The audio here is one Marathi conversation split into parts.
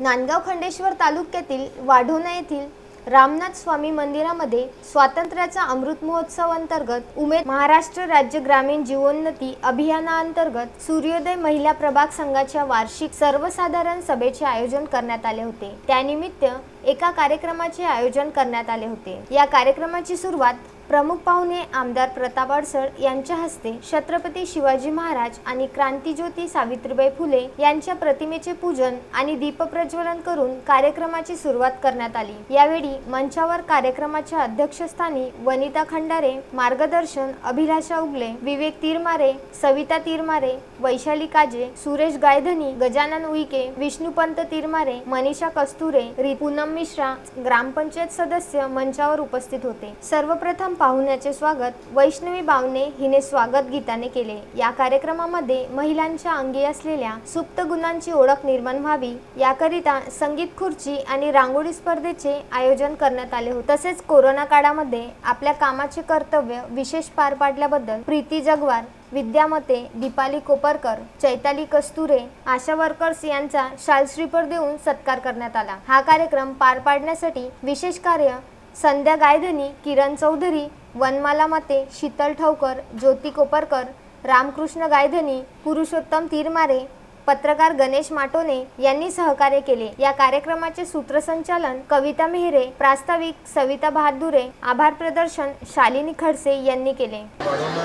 नांदगाव खंडेश्वर तालुक्यातील वाढोणा येथील रामनाथ स्वामी मंदिरामध्ये स्वातंत्र्याचा अमृत महोत्सव अंतर्गत उमेद महाराष्ट्र राज्य ग्रामीण जीवोन्नती अभियानाअंतर्गत सूर्योदय महिला प्रभाग संघाच्या वार्षिक सर्वसाधारण सभेचे आयोजन करण्यात आले होते. त्यानिमित्त एका कार्यक्रमाचे आयोजन करण्यात आले होते. या कार्यक्रमाची सुरुवात प्रमुख पाहुणे आमदार प्रताप अडसळ यांच्या हस्ते छत्रपती शिवाजी महाराज आणि क्रांतीज्योती सावित्रीबाई फुले यांच्या प्रतिमेचे पूजन आणि दीपप्रज्वलन करून कार्यक्रमाची सुरुवात करण्यात आली. यावेळी मंचावर कार्यक्रमाच्या अध्यक्षस्थानी वनिता खंडारे मार्गदर्शन अभिलाषा उगले विवेक तीरमारे सविता तीरमारे वैशाली काजे सुरेश गायधनी गजानन उईके विष्णुपंत तीरमारे मनीषा कस्तुरे रि पूनम मिश्रा ग्रामपंचायत सदस्य मंचावर उपस्थित होते. सर्वप्रथम पाहुण्याचे स्वागत वैष्णवी बावने हिने स्वागत गीताने केले. या कार्यक्रमामध्ये महिलांच्या अंगी असलेल्या सुप्त गुणांची ओळख निर्माण व्हावी याकरिता संगीत खुर्ची आणि रांगोळी स्पर्धेचे आयोजन करण्यात आले होते. तसेच कोरोना काळामध्ये आपल्या कामाचे कर्तव्य विशेष पार पाडल्याबद्दल प्रीती जगवार विद्यामते दीपाली कोपरकर चैताली कस्तुरे आशा वर्कर्स यांचा शालश्रीपर देऊन सत्कार करण्यात आला. हा कार्यक्रम पार पाडण्यासाठी विशेष कार्य संध्या गायधनी किरण चौधरी वनमाला मते शीतल ठवकर ज्योती कोपरकर रामकृष्ण गायधनी पुरुषोत्तम तीरमारे पत्रकार गणेश माटोने यांनी सहकार्य केले. या कार्यक्रमाचे सूत्रसंचालन कविता मेहरे प्रास्ताविक सविता बहादुरे आभार प्रदर्शन शालिनी खडसे यांनी केले. वाढवणं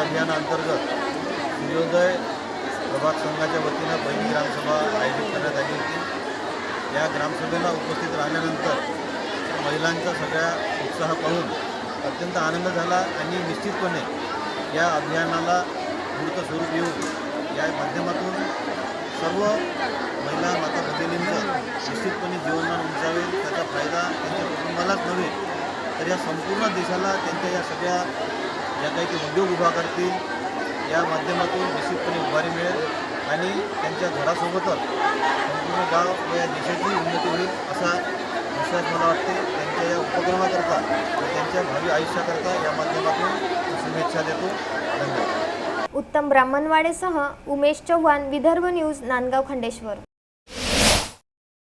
अभियानाअंतर्गत सूर्योदय प्रभाग संघाच्या वतीनं पहिली ग्रामसभा आयोजित करण्यात आली होती. या ग्रामसभेला उपस्थित राहिल्यानंतर महिलांचा सगळ्या उत्साह पाहून अत्यंत आनंद झाला आणि निश्चितपणे या अभियानाला मूर्त स्वरूप येऊन या माध्यमातून सर्व महिला माता भगिनींचं निश्चितपणे जीवनमान उंचावेल. त्याचा फायदा त्यांच्या कुटुंबालाच नव्हे तर या संपूर्ण देशाला त्यांच्या या सगळ्या ज्या काही ते उद्योग उभा करतील या माध्यमातून निश्चितपणे उभारी मिळेल. आणि त्यांच्या घरासोबतच संपूर्ण गाव व या देशाची उन्नती होईल असा विश्वास मला वाटते. त्यांच्या या उपक्रमाकरता व त्यांच्या भावी आयुष्याकरता या माध्यमातून शुभेच्छा देतो. धन्यवाद. उत्तम ब्राह्मणवाडेसह उमेश चव्हाण विदर्भ न्यूज नांदगाव खंडेश्वर.